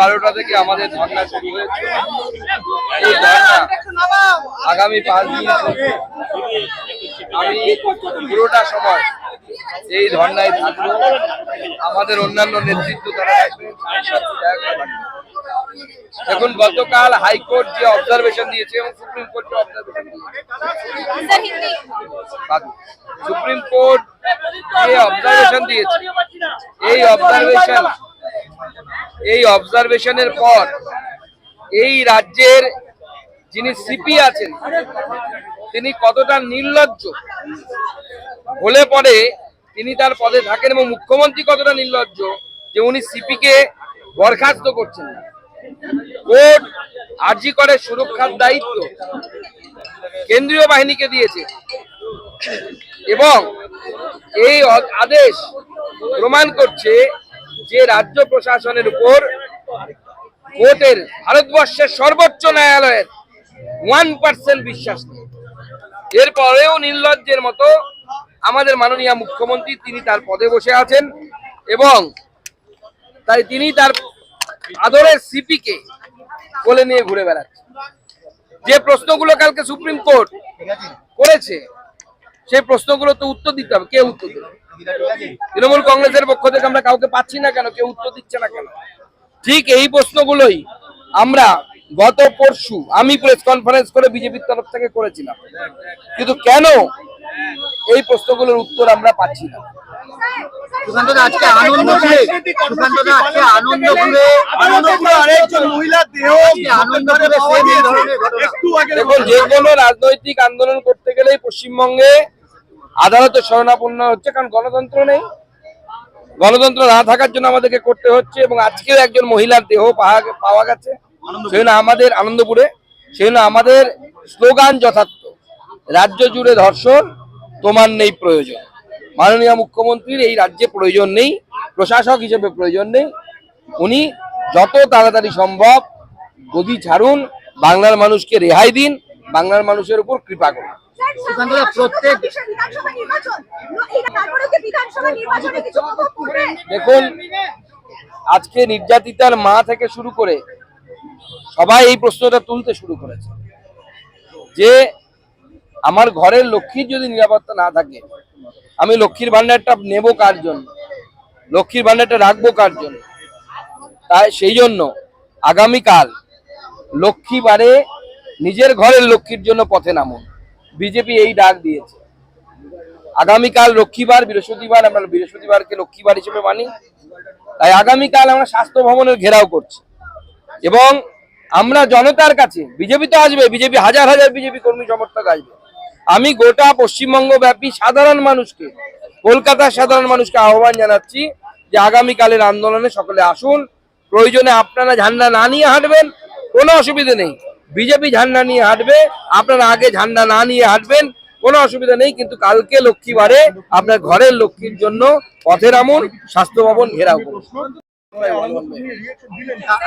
বারোটা থেকে আমাদের ধর্না শুরু হয়েছে। এই ধর্না আগামী পাঁচ দিন আমি পুরোটা সময় এই ধর্নায় থাকব। আমাদের অন্যান্য নেতৃত্ব তারা এখন গতকাল হাইকোর্ট যে অবজারভেশন দিয়েছে এবং সুপ্রিম কোর্ট যে অবজারভেশন সুপ্রিম কোর্ট যে অবজারভেশন দিয়েছে, এই অবজারভেশন এই অবজারভেশনের পর এই রাজ্যের যিনি সিপি আছেন, তিনি কতটা নির্লজ্জ? হলে পরে তিনি তার পদে থাকেন এবং মুখ্যমন্ত্রী কতটা নির্লজ্জ যে উনি সিপিকে বরখাস্ত করছেন কোর্ট আর্জি করে সুরক্ষার দায়িত্ব কেন্দ্রীয় বাহিনীকে দিয়েছে এবং এই আদেশ প্রমাণ করছে যে রাজ্য প্রশাসনের উপর কোর্টের ভারতবর্ষের সর্বোচ্চ ন্যায়ালয়ের ওয়ান পার্সেন্ট বিশ্বাস নেই। এরপরেও নির্লজ্জের মতো আমাদের মাননীয় মুখ্যমন্ত্রী তিনি তার পদে বসে আছেন এবং তাই তিনি তার আদরের সিপিকে কোলে নিয়ে ঘুরে বেড়াচ্ছেন। যে প্রশ্নগুলো কালকে সুপ্রিম কোর্ট করেছে সেই প্রশ্নগুলো তো উত্তর দিতে হবে। কে উত্তর দেবে? তৃণমূল কংগ্রেসের পক্ষ থেকে আমরা কাউকে পাচ্ছি না কেন? কেউ উত্তর দিচ্ছে না কেন? ঠিক এই প্রশ্নগুলোই আমরা গত পরশু আমি প্রেস কনফারেন্স করে বিজেপির তরফ থেকে করেছিলাম। কিন্তু কেন এই প্রশ্নগুলোর উত্তর আমরা পাচ্ছি না? আজকে আনন্দপুরে আজকে আনন্দপুরে দেখুন যে কোনো রাজনৈতিক আন্দোলন করতে গেলেই পশ্চিমবঙ্গে আদালতের শরণাপন্ন হচ্ছে, কারণ গণতন্ত্র নেই। গণতন্ত্র না থাকার জন্য আমাদেরকে করতে হচ্ছে এবং আজকেও একজন মহিলার দেহ পাওয়া- গেছে। সেই আমাদের আনন্দপুরে, সেই আমাদের স্লোগান যথার্থ, রাজ্য জুড়ে ধর্ষণ, তোমার নেই প্রয়োজন। মাননীয় মুখ্যমন্ত্রীর এই রাজ্যে প্রয়োজন নেই, প্রশাসক হিসেবে প্রয়োজন নেই। উনি যত তাড়াতাড়ি সম্ভব গদি ছাড়ুন, বাংলার মানুষকে রেহাই দিন, বাংলার মানুষের উপর কৃপা করুন। প্রত্যেক দেখুন, আজকে নির্যাতিতার মা থেকে শুরু করে সবাই এই প্রশ্নটা তুলতে শুরু করেছে। যে আমার ঘরের লক্ষ্মীর যদি নিরাপত্তা না থাকে, আমি লক্ষ্মীর ভান্ডারটা নেব কার জন্য? লক্ষ্মীর ভান্ডারটা রাখব কার জন্য? তাই সেই জন্য আগামীকাল লক্ষ্মীবারে নিজের ঘরের লক্ষ্মীর জন্য পথে নামুন। বিজেপি এই ডাক দিয়েছে। আগামীকাল লক্ষ্মীবার বৃহস্পতিবার, আমরা বৃহস্পতিবারকে লক্ষ্মীবার হিসেবে মানি। তাই আগামীকাল আমরা স্বাস্থ্য ভবনের ঘেরাও করছি। এবং আমরা জনতার কাছে, বিজেপি তো আসবে, বিজেপি হাজার হাজার বিজেপি কর্মী, সমর্থক আসবে। আমি গোটা পশ্চিমবঙ্গ ব্যাপী সাধারণ মানুষকে, কলকাতার সাধারণ মানুষকে আহ্বান জানাচ্ছি যে আগামীকালের আন্দোলনে সকলে আসুন। প্রয়োজনে আপনারা ঝান্ডা না নিয়ে হাঁটবেন, কোনো অসুবিধে নেই। বিজেপি ঝান্ডা নিয়ে হাঁটবে আপনারা আগে ঝান্ডা না নিয়ে হাঁটবেন কোনো অসুবিধা নেই কিন্তু কালকে লক্ষ্মীবারে আপনার ঘরের লক্ষ্মীর জন্য পথের নামুন স্বাস্থ্য ভবন ঘেরাও করুন।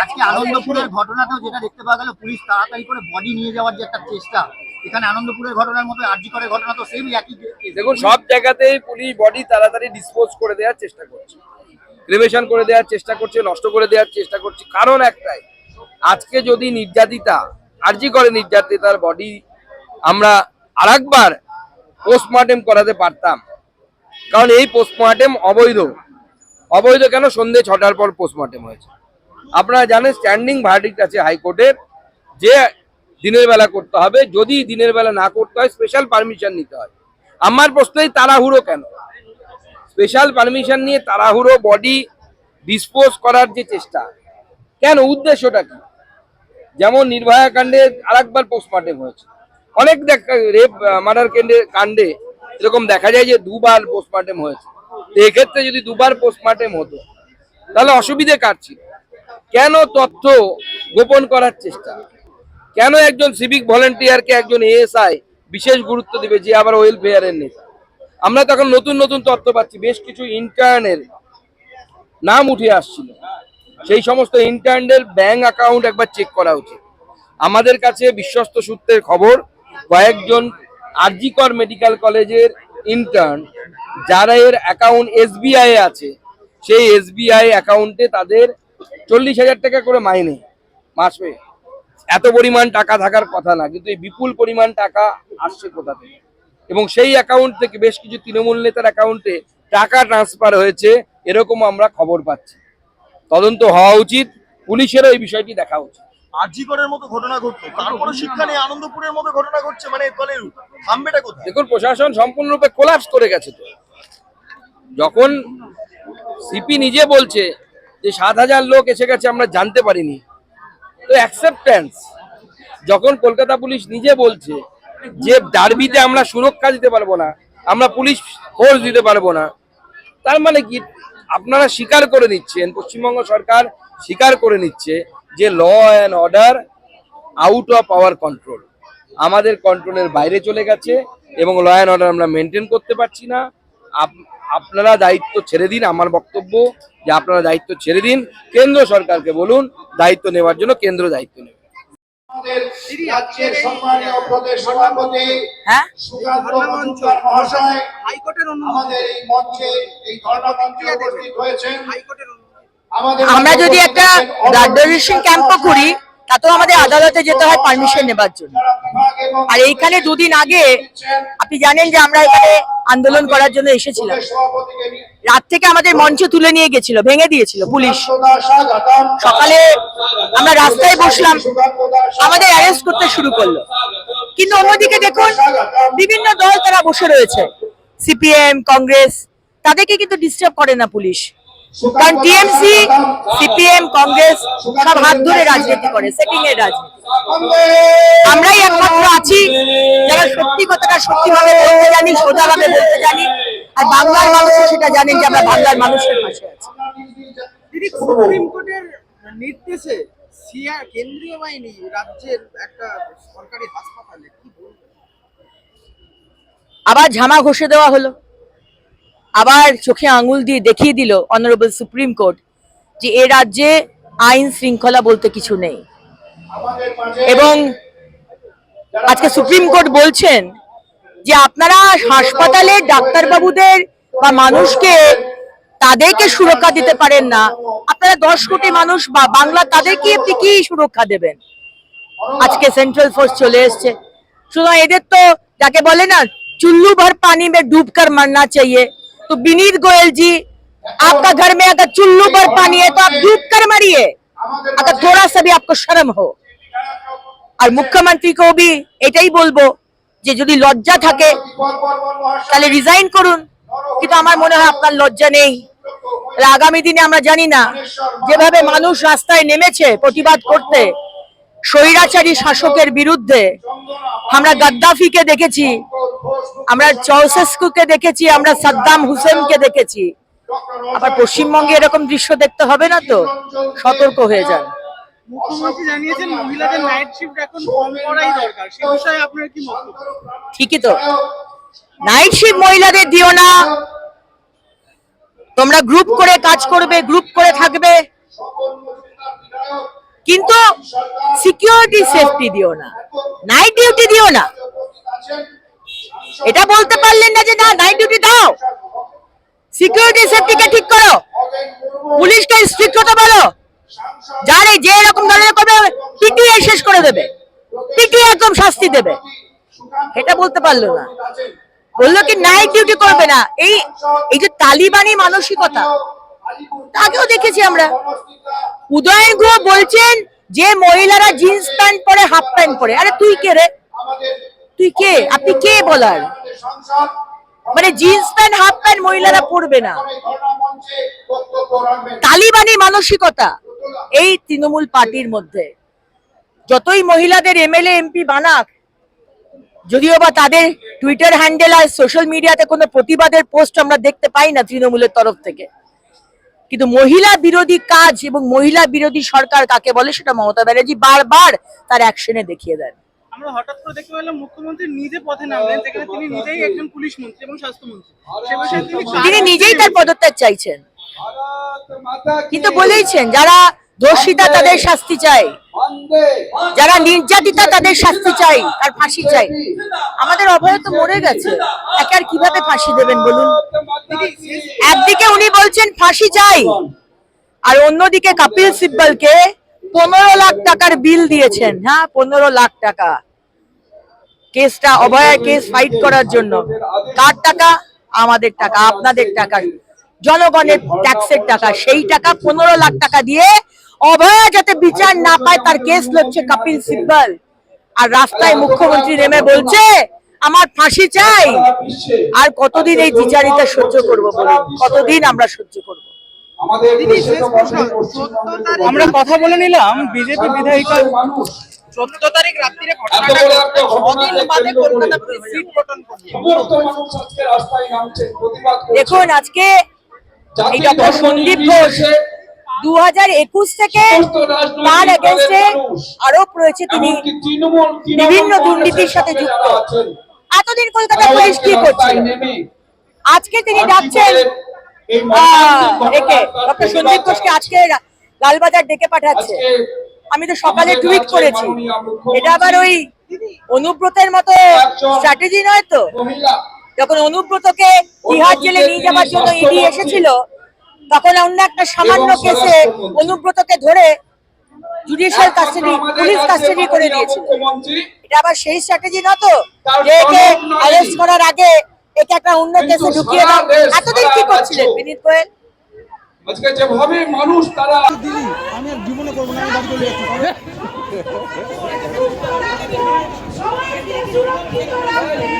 আজকে আনন্দপুরের ঘটনাটাও যেটা দেখতে পাওয়া গেল পুলিশ তাড়াতাড়ি করে বডি নিয়ে যাওয়ার যে একটা চেষ্টা এখানে আনন্দপুরের ঘটনার মতো আরজি করে ঘটনা তো সেম একই দেখুন সব জায়গাতেই পুলিশ বডি তাড়াতাড়ি ডিসপোজ করে দেওয়ার চেষ্টা করছে। ক্রিমেশন করে দেওয়ার চেষ্টা করছে নষ্ট করে দেওয়ার চেষ্টা করছে কারণ একটাই আজকে যদি নির্যাতিতা আর্জি করে নির্যাতিতার বডি আমরা আরেকবার পোস্টমর্টেম করাতে পারতাম। কারণ এই পোস্টমর্টেম অবৈধ। অবৈধ কেন? সন্ধে ছটার পর পোস্টমর্টেম হয়েছে। আপনারা জানেন স্ট্যান্ডিং ভার্ডিক্ট আছে হাইকোর্টের যে দিনের বেলা করতে হবে, যদি দিনের বেলা না করতে হয় স্পেশাল পারমিশন নিতে হয়। আমার প্রশ্নই, তাড়াহুড়ো কেন? স্পেশাল পারমিশন নিয়ে তাড়াহুড়ো বডি ডিসপোজ করার যে চেষ্টা। কেন? উদ্দেশ্যটা কি? যেমন নির্ভয়া কাণ্ডে আরেকবার পোস্টমর্টেম হয়েছে। অনেক রেপ মার্ডার কাণ্ডে কাণ্ডে এরকম দেখা যায় যে দুবার পোস্টমর্টেম হয়েছে। তো এক্ষেত্রে যদি দুবার পোস্টমর্টেম হতো, তাহলে অসুবিধে কার ছিল? কেন তথ্য গোপন করার চেষ্টা? কেন একজন সিভিক ভলেন্টিয়ারকে একজন এএসআই বিশেষ গুরুত্ব দিবে যে আবার ওয়েলফেয়ারের নেতা আমরা তখন নতুন নতুন তথ্য পাচ্ছি, বেশ কিছু ইন্টার্নের নাম উঠে আসছিল। সেই সমস্ত ইন্টার্নদের ব্যাংক অ্যাকাউন্ট একবার চেক করা উচিত। আমাদের কাছে বিশ্বস্ত সূত্রের খবর, কয়েকজন আরজিকর মেডিকেল কলেজের ইন্টার্ন যারা এর অ্যাকাউন্ট এসবিআই আছে, সেই এসবিআই অ্যাকাউন্টে তাদের চল্লিশ হাজার টাকা করে মাইনে মাসে এত পরিমাণ টাকা থাকার কথা না, কিন্তু এই বিপুল পরিমাণ টাকা আসছে কোথা থেকে? এবং সেই অ্যাকাউন্ট থেকে বেশ কিছু তৃণমূল নেতার অ্যাকাউন্টে টাকা ট্রান্সফার হয়েছে, এরকম আমরা খবর পাচ্ছি। তদন্ত হওয়া উচিত। পুলিশেরও এই বিষয়টি দেখা উচিত। মতো ঘটনা ঘটলো তারপরে শিক্ষা নিয়ে আনন্দপুরের মতো ঘটনা ঘটছে মানে থামবেটা কোথায়? দেখুন প্রশাসন সম্পূর্ণরূপে কোলাপস করে গেছে তো। যখন সিপি নিজে বলছে যে সাত হাজার লোক এসে গেছে আমরা জানতে পারিনি। তো অ্যাকসেপ্টেন্স যখন কলকাতা পুলিশ নিজে বলছে যে ডার্বিতে আমরা সুরক্ষা দিতে পারব না আমরা পুলিশ ফোর্স দিতে পারব না তার মানে কি? আপনারা স্বীকার করে নিচ্ছেন পশ্চিমবঙ্গ সরকার স্বীকার করে নিচ্ছে যে law and order out of our control আমাদের কন্ট্রোলের বাইরে চলে গেছে এবং ল অ্যান্ড অর্ডার আমরা মেনটেন করতে পারছি না। আপ- আপনারা দায়িত্ব ছেড়ে দিন আমার বক্তব্য যে আপনারা দায়িত্ব ছেড়ে দিন কেন্দ্র সরকারকে বলুন দায়িত্ব নেওয়ার জন্য কেন্দ্র দায়িত্ব নেবে। আমাদের রাজ্যের সম্মানীয় প্রদেশ সভাপতি হ্যাঁ? সুকান্ত মজুমদার মহাশয় হাইকোর্টের আমাদের এই মঞ্চে এই ধর্মমঞ্চে উপস্থিত হয়েছেন। আমাদের আমরা যদি একটা ব্লাড ডোনেশন ক্যাম্পও করি তাতেও আমাদের আদালতে যেতে হয় পারমিশন নেবার জন্য। আর এইখানে দুদিন আগে আপনি জানেন যে আমরা এখানে আন্দোলন করার জন্য এসেছিলাম। রাত থেকে আমাদের মঞ্চ তুলে নিয়ে গেছিল ভেঙে দিয়েছিল পুলিশ। সকালে আমরা রাস্তায় বসলাম। আমাদের অ্যারেস্ট করতে শুরু করল। কিন্তু অন্যদিকে দেখুন বিভিন্ন দল তারা বসে রয়েছে। সিপিএম, কংগ্রেস, তাদেরকে কিন্তু ডিস্টার্ব করে না পুলিশ। কারণ টিএমসি, সিপিএম, কংগ্রেস, সব হাত ধরে রাজনীতি করে সেটিং এর রাজনীতি। আমরাই একমাত্র আছি, যারা সত্যি কথাটা সত্যি ভাবে বলতে জানি সোজা ভাবে বলতে জানি, আর বাংলার মানুষও সেটা জানেন যে আমরা বাংলার মানুষের পাশে আছি। দিদি সুপ্রিম কোর্টের নির্দেশে সিআর কেন্দ্রীয় বাহিনী রাজ্যের একটা সরকারি হাসপাতালে কি আবার ঝামা ঘষে দেওয়া হলো। আবার চোখে আঙুল দিয়ে দেখিয়ে দিল অনারেবল সুপ্রিম কোর্ট যে এ রাজ্যে আইন শৃঙ্খলা বলতে কিছু নেই। এবং আজকে সুপ্রিম কোর্ট বলছেন যে আপনারা হাসপাতালে ডাক্তারবাবুদের বা মানুষকে তাদেরকে সুরক্ষা দিতে পারেন না। আপনারা দশ কোটি মানুষ বা বাংলা তাদেরকে আপনি কি সুরক্ষা দেবেন? আজকে সেন্ট্রাল ফোর্স চলে এসছে। সুতরাং এদের তো যাকে বলে না चुल्लू भर पानी में डूब कर मरना चाहिए तो विनीत गोयल जी आपका घर में अगर चुल्लू भर पानी है तो आप डूब कर मरिए আমাদের अगर थोड़ा सा भी आपको शर्म हो আর মুখ্যমন্ত্রীকেও বি এটাই বলবো যে যদি লজ্জা থাকে তাহলে রিজাইন করুন কিন্তু আমার মনে হয় আপনার লজ্জা নেই তাহলে আগামী দিনে আমরা জানি না যেভাবে মানুষ রাস্তায় নেমেছে প্রতিবাদ করতে স্বৈরাচারী শাসকের বিরুদ্ধে আমরা গাদ্দাফিকে দেখেছি আমরা চৌসেস্কুকে দেখেছি আমরা সাদ্দাম হুসেনকে দেখেছি। আবার পশ্চিমবঙ্গে এরকম দৃশ্য দেখতে হবে না তো? সতর্ক হয়ে যান। মুখ্যমন্ত্রী জানিয়েছেন মহিলাদের নাইট শিফট এখন কম করাই দরকার। সে বিষয়ে আপনার কি মন্তব্য ঠিকই তো। নাইট শিফট মহিলাদের দিও না। তোমরা গ্রুপ করে কাজ করবে গ্রুপ করে থাকবে। কিন্তু সিকিউরিটি সেফটি দিও না। নাইট ডিউটি দিও না। এটা বলতে পারলেন না যে না নাইট ডিউটি দাও। সিকিউরিটি সেফটিকে ঠিক করো। পুলিশকে স্ট্রিক্ট হতে বলো। যার যে এরকম ধরনের করবে, পিটিয়ে শেষ করে দেবে। পিটিয়ে একদম শাস্তি দেবে। এটা বলতে পারল না। বলল কি নাইট ডিউটি করবে না। এই এই যে তালিবানি মানসিকতা আগেও দেখেছি আমরা। উদয়ন গুহ বলছেন যে মহিলারা জিন্স প্যান্ট পরে হাফ প্যান্ট পরে। আরে তুই কে রে? তুই কে? আপনি কে বলার? মানে জিন্স প্যান্ট হাফ প্যান্ট মহিলারা পরবে না। তালিবানি মানসিকতা, এই তৃণমূল পার্টির মধ্যে। যতই মহিলাদের এমএলএ, এমপি বানাক, যদিও বা তাদের টুইটার হ্যান্ডেল আর সোশ্যাল মিডিয়াতে কোনো প্রতিবাদের পোস্ট আমরা দেখতে পাই না তৃণমূলের তরফ থেকে। কিন্তু মহিলা বিরোধী কাজ এবং মহিলা বিরোধী সরকার কাকে বলে সেটা মমতা ব্যানার্জি বারবার তার অ্যাকশনে দেখিয়ে দেন। আমরা হঠাৎ করে দেখতে পেলাম মুখ্যমন্ত্রী নিজে পথে নামলেন যেখানে তিনি নিজেই একজন পুলিশ মন্ত্রী এবং স্বাস্থ্যমন্ত্রী সে বিষয়ে তিনি নিজেই তার পদত্যাগ চাইছেন। কিন্তু বলেইছেন যারা দোষিতা তাদের শাস্তি চাই যারা নির্যাতিতা তাদের শাস্তি চাই আর ফাঁসি চাই আমাদের অভয় তো মরে গেছে। একে আর কীভাবে ফাঁসি দেবেন বলুন? একদিকে উনি বলছেন ফাঁসি চাই আর অন্যদিকে কপিল সিব্বলকে পনেরো লাখ টাকার বিল দিয়েছেন। হ্যাঁ পনেরো লাখ টাকা। কেসটা অভয়া কেস ফাইট করার জন্য। কার টাকা? আমাদের টাকা আপনাদের টাকা। জনগণের ট্যাক্সের টাকা সেই টাকা পনেরো লাখ টাকা দিয়ে অভয়া যাতে বিচার না পায় তার কেস লড়ছে কপিল সিব্বল। আর রাস্তায় মুখ্যমন্ত্রী নেমে বলছে আমার ফাঁসি চাই। আর কতদিন এই বিচারিতা সহ্য করব বলুন? কতদিন আমরা সহ্য করব? আমরা কথা বলে নিলাম বিজেপি বিধায়িকা চোদ্দ তারিখ রাত্রিরে দেখুন আজকে এই ডক্টর সন্দীপ ঘোষ দু হাজার একুশ থেকে তার এগেনস্টে আরোপ রয়েছে তিনি। বিভিন্ন দুর্নীতির সাথে যুক্ত। এতদিন কলকাতা পুলিশ কি করছে? আজকে তিনি ডাকছেন। আহ, একে ডক্টর সন্দীপ ঘোষকে আজকে লালবাজার ডেকে পাঠাচ্ছে। আমি তো সকালে টুইট করেছি। এটা আবার ওই অনুব্রতের মতো স্ট্র্যাটেজি নয় তো? যখন অনুব্রতকে তিহার জেলে নিয়ে যাওয়ার জন্য ইডি এসেছিল তখন অন্য একটা সামান্য কেসে অনুব্রতকে ধরে জুডিশিয়াল কাস্টাডি পুলিশ কাস্টাডি করে দিয়েছিল। এটা আবার সেই স্ট্র্যাটেজি না তো? যে একে অ্যারেস্ট করার আগে একে একটা অন্য কেসে ঢুকিয়ে দাও এতদিন কি করছিলেন বিনীত গোয়েল? আজকে যেভাবে মানুষ তারা সবাইকে সুরক্ষিত রাখতে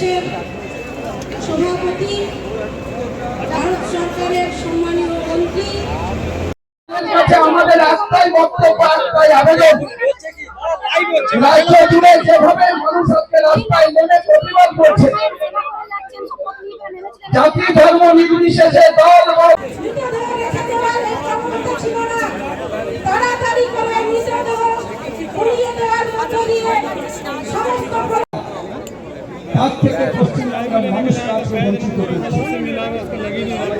আমাদের প্রদেশের সভাপতি ভারত সরকারের সম্মানীয় মন্ত্রী। আমাদের একটাই বক্তব্য একটাই আবেদন। রাজ্য জুড়ে যেভাবে মানুষ আজকে রাস্তায় নেমে প্রতিবাদ করছে জাতি ধর্ম নির্বিশেষে দল তাড়াতাড়ি করে মৃতদেহ উড়িয়ে দেওয়ার মধ্য দিয়ে সমস্ত তার থেকে পশ্চিমবাংলার মানুষকে আজকে বঞ্চিত করছে।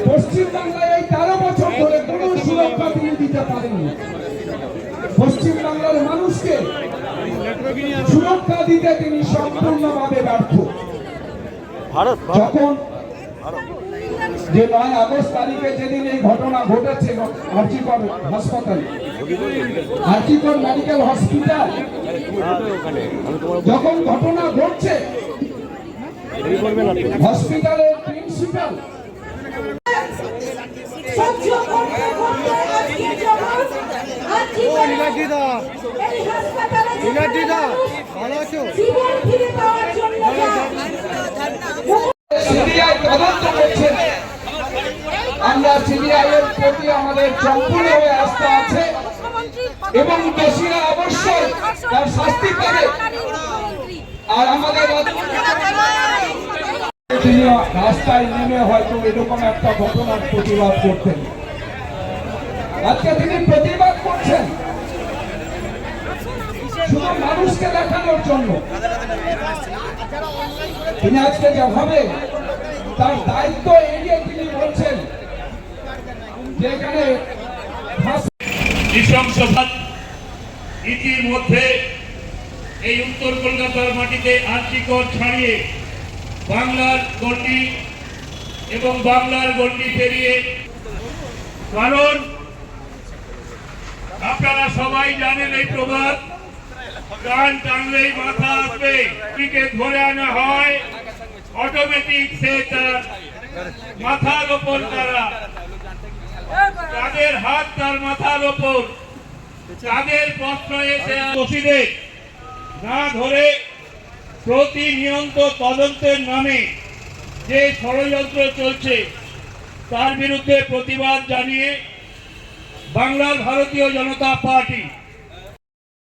পশ্চিমবাংলায় এই তেরো বছর ধরে কোনো সুরক্ষা তিনি দিতে পারেননি। পশ্চিমবাংলার মানুষকে সুরক্ষা দিতে তিনি সম্পূর্ণভাবে ব্যর্থ। যখন যে নয় আগস্ট তারিখে যেদিন এই ঘটনা ঘটেছে আর্জিকর হাসপাতালে আর্জিকর মেডিকেল হসপিটাল যখন ঘটনা ঘটছে হসপিটালের প্রিন্সিপাল। আমরা সিবিআই এর প্রতি আমাদের সম্পূর্ণভাবে আস্থা আছে এবং দোষীরা অবশ্যই তার শাস্তি পাবে। আর আমাদের তিনি রাস্তায় নেমে হয়তো এরকম একটা ঘটনার প্রতিবাদ করতেন। আজকে তিনি প্রতিবাদ করছেন। শুধু মানুষকে দেখানোর জন্য। তিনি আজকে যেভাবে তার দায়িত্ব এড়িয়ে তিনি বলছেন যে এখানে ইতিমধ্যে এই উত্তর কলকাতার মাটিতে আর্থিকর ছাড়িয়ে বাংলার গণ্ডি এবং বাংলার গণ্ডি পেরিয়ে, কারণ আপনারা সবাই জানেন এই প্রবাদ গান টানলেই মাথা আসবে দিকে ধরে আনা হয় অটোমেটিক সে তার মাথার ওপর তারা। তাদের হাত তার মাথার ওপর। তাদের এসে দোষীদের না ধরে প্রতিনিয়ত তদন্তের নামে যে ষড়যন্ত্র চলছে তার বিরুদ্ধে প্রতিবাদ জানিয়ে বাংলার ভারতীয় জনতা পার্টি